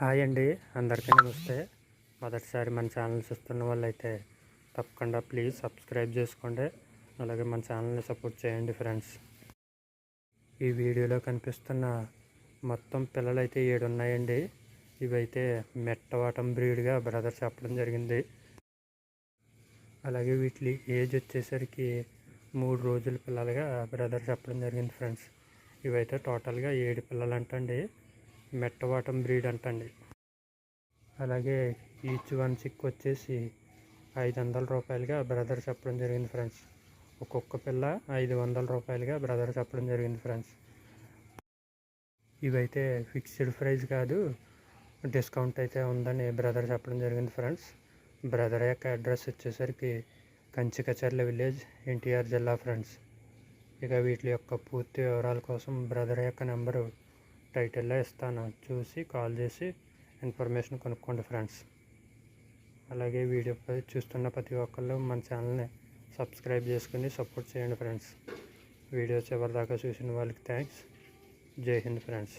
Hi అండి అందరికీ నమస్తే. మొదటిసారి మన ఛానల్ చూస్తున్న వాళ్ళైతే తప్పకుండా ప్లీజ్ సబ్స్క్రైబ్ చేసుకోండి. అలాగే మన ఛానల్ని సపోర్ట్ చేయండి ఫ్రెండ్స్. ఈ వీడియోలో కనిపిస్తున్న మొత్తం పిల్లలు అయితే ఏడు ఉన్నాయండి ఇవైతే మెట్టవాటం బ్రీడ్గా బ్రదర్ చెప్పడం జరిగింది. అలాగే వీటి ఏజ్ వచ్చేసరికి మూడు రోజుల పిల్లలుగా బ్రదర్ చెప్పడం జరిగింది ఫ్రెండ్స్. ఇవైతే టోటల్గా ఏడు పిల్లలు అంటండి మెట్టవాటం బ్రీడ్ అంటండి. అలాగే ఈచ్ వన్ చిక్ వచ్చేసి ఐదు వందల రూపాయలుగా బ్రదర్ చెప్పడం జరిగింది ఫ్రెండ్స్. ఒక్కొక్క పిల్ల ఐదు వందల రూపాయలుగా బ్రదర్ చెప్పడం జరిగింది ఫ్రెండ్స్. ఇవైతే ఫిక్స్డ్ ప్రైస్ కాదు డిస్కౌంట్ అయితే ఉందని బ్రదర్ చెప్పడం జరిగింది ఫ్రెండ్స్. బ్రదర్ యొక్క అడ్రస్ వచ్చేసరికి కంచికచర్ల విలేజ్ ఎన్టీఆర్ జిల్లా ఫ్రెండ్స్. ఇక వీటి యొక్క పూర్తి వివరాల కోసం బ్రదర్ యొక్క నెంబరు టైటిల్లో ఇస్తాను. చూసి కాల్ చేసి ఇన్ఫర్మేషన్ కొనుక్కోండి ఫ్రెండ్స్. అలాగే వీడియో చూస్తున్న ప్రతి ఒక్కళ్ళు మన ఛానల్ని సబ్స్క్రైబ్ చేసుకుని సపోర్ట్ చేయండి ఫ్రెండ్స్. వీడియో చివరిదాకా చూసిన వాళ్ళకి థ్యాంక్స్. జై హింద్ ఫ్రెండ్స్.